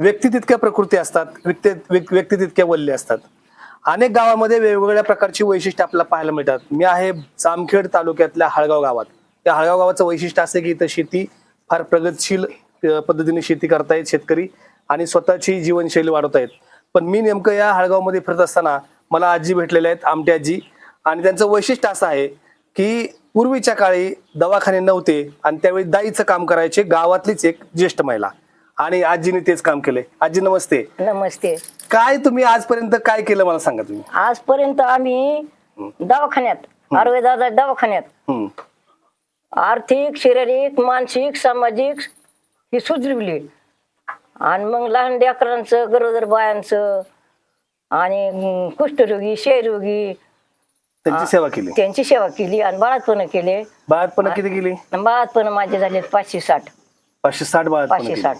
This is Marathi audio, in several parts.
व्यक्ती तितक्या प्रकृती असतात व्यक्ती व्यक्ती तितक्या वल्ले असतात. अनेक गावामध्ये वेगवेगळ्या प्रकारची वैशिष्ट्य आपल्याला पाहायला मिळतात. मी आहे जामखेड तालुक्यातल्या हळगाव गावात. त्या हळगाव गावाचं वैशिष्ट्य असं की इथं शेती फार प्रगतशील पद्धतीने शेती करतायत शेतकरी आणि स्वतःची जीवनशैली वाढवतायत. पण मी नेमकं या हळगावमध्ये फिरत असताना मला आजी भेटलेल्या आहेत आमटी आजी. आणि त्यांचं वैशिष्ट्य असं आहे की पूर्वीच्या काळी दवाखाने नव्हते आणि त्यावेळी दाईचं काम करायचे गावातलीच एक ज्येष्ठ महिला. आणि आजीने तेच काम केले आजी नमस्ते. नमस्ते. काय तुम्ही आजपर्यंत काय केलं मला सांगा तुम्ही? आजपर्यंत आम्ही दवाखान्यात आयुर्वेदाचा दवाखान्यात. आर्थिक शारीरिक मानसिक सामाजिक ही सुधरवली. आणि मग लहान लेकरांचं गरोदर बायांचं आणि कुष्ठरोगी क्षयरोगी त्यांची सेवा केली. त्यांची सेवा केली आणि बाळातपण केले. बाळातपण किती केली? बाळातपण माझे झाले पाचशे साठ. पाचशे साठ पाचशे. साठ.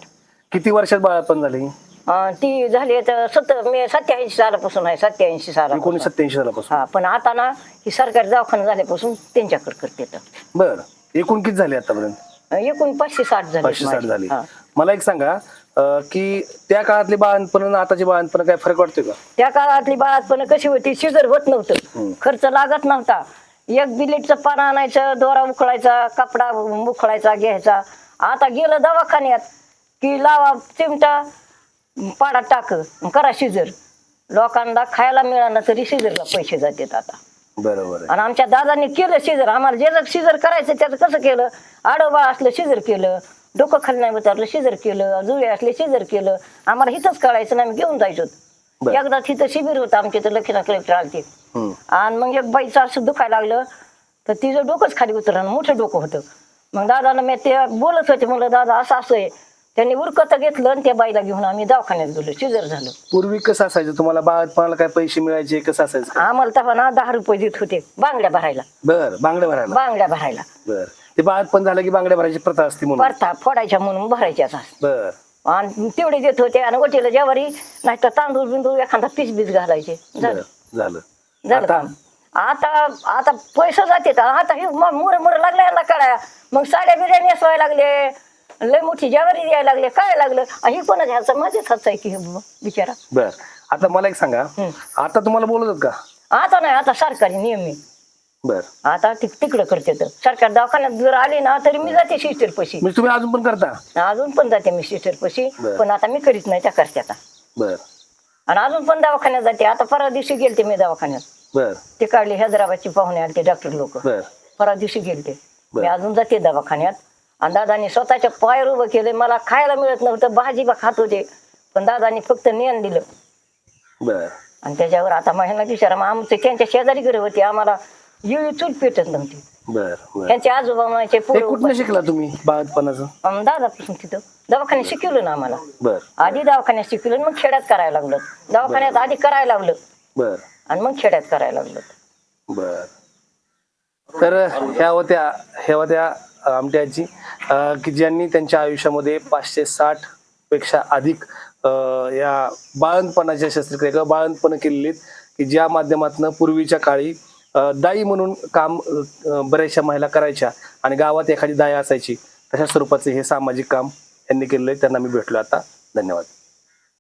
किती वर्षात बाळातपण झाली? अं, ती झाली तर सत्तर मी सत्याऐंशी सालापासून आहे सत्याऐंशी सालापासून. एकोणीस सत्याऐंशी सालापासून. हा पण आता ना ही सरकारी दवाखाना झाल्यापासून त्यांच्याकडे करते तर. बर. एकूण किती झाले आतापर्यंत? एकूण पाचशे साठ झाले पाचशे साठ झाली. हा. मला एक सांगा अं, की त्या काळातले बाळातपण आणि आताचे बाळातपण काय फरक वाटतोय का? त्या काळातली बाळातपण कशी होती? शिजर होत नव्हतं. खर्च लागत नव्हता. एक बिलेटचं पान आणायचं दोरा उखळायचा कपडा उखळायचा घ्यायचा. आता गेलं दवाखान्यात. की लावा चिमटा पाडा टाक करा शिजर. लोकांना खायला मिळालं तरी शिजरला पैसे जातात आता. बरोबर आणि आमच्या दादांनी केलं शिजर. आम्हाला जे शिजर करायचं त्याचं कसं केलं? आडोबा असलं शिजर केलं डोकं खाली नाही उतरलं शिजर केलं जुळे असले शिजर केलं. आम्हाला हिथंच कळायचं ना आम्ही घेऊन जायचो. एकदा तिथं शिबिर होतं आमच्या इथं लखीना कलेक्टर आलते. आणि मग एक बाईचं असं दुखायला लागलं. तर तिचं डोकंच खाली उतरलं मोठं डोकं होतं. मग दादाला मी ते बोलत होते म्हणलं दादा असं असं आहे. त्यांनी उरकत घेतलं आणि त्या बाईला घेऊन आम्ही दवाखान्यात गेलो शिजर झालं. पूर्वी कसं असायचं तुम्हाला? बाळातपणाला काय पैसे मिळायचे कसं असायचं? आम्हाला तेव्हा ना दहा रुपये देत होते बांगड्या भरायला. बर बांगड्या भरायला. बांगड्या भरायला. बर. ते बाळातपण झालं की बांगड्या भरायची प्रथा असते म्हणून? परता फोडायच्या म्हणून भरायच्या आता. बर. आणि तेवढे देत होते आणि वटीला ज्वारी नाही तर तांदूळ बिंदूळ एखादा पीस बीस घालायचे. झालं बर झालं. झालं. आता? काम. आता आता पैसे जाते आता हे मुर मुर लागले यांना कळाया. मग साड्या बिड्या नेसवायला लागले. लय मोठी ज्वारी द्यायला लागले काय लागलं? आणि कोणाच्या ह्याचं माझ्याच हातचं आहे की हे बिचारा. बर. आता मला एक सांगा. आता तुम्हाला बोलत होत का? आता नाही आता सरकारी नियमित बर. आता तिक तिकडं करते तर. सरकार दवाखान्यात जर आले ना तरी मी जाते सिस्टर पशी. म्हणजे तुम्ही अजून पण करता? अजून पण जाते मी सिस्टर पशी. बरं. पण आता मी करीत नाही त्या करते आता. बर. आणि अजून पण दवाखान्यात जाते. आता परवा दिवशी गेलते मी दवाखान्यात. बर. ते काढले हैदराबादची पाहुणे आले ते डॉक्टर लोक. बर. परवा दिवशी गेलते. बरं. मी अजून जाते दवाखान्यात. आणि दादानी स्वतःच्या पायावर उभं केले. मला खायला मिळत नव्हतं भाजी बा खात होते. पण दादानी फक्त नेण दिलं. बर. आणि त्याच्यावर आता महिना विचारा मग आमचे त्यांच्या शेजारी घरी होते आम्हाला येळी चूल पेटत नव्हती. बर बर. त्यांचे आजोबा म्हणायचे हे कुठनं शिकला तुम्ही दादापासून तिथं. दवाखान्यात शिकवलं ना आम्हाला. बर. आधी दवाखान्यात शिकवलं आणि मग खेड्यात करायला लागलं. दवाखान्यात आधी करायला लागलं. बर. आणि मग खेड्यात करायला लागलं. बर. तर ह्या होत्या ह्या होत्या आमट्या आजी अं, की ज्यांनी त्यांच्या आयुष्यामध्ये पाचशे साठपेक्षा अधिक या बाळंतपणाच्या शस्त्रक्रिया किंवा बाळंतपण केलेली आहेत, की ज्या माध्यमातून पूर्वीच्या काळी दाई म्हणून काम बऱ्याचशा महिला करायच्या आणि गावात एखादी दाई असायची तशा स्वरूपाचे हे सामाजिक काम यांनी केलेलं आहे. त्यांना मी भेटलो आता. धन्यवाद.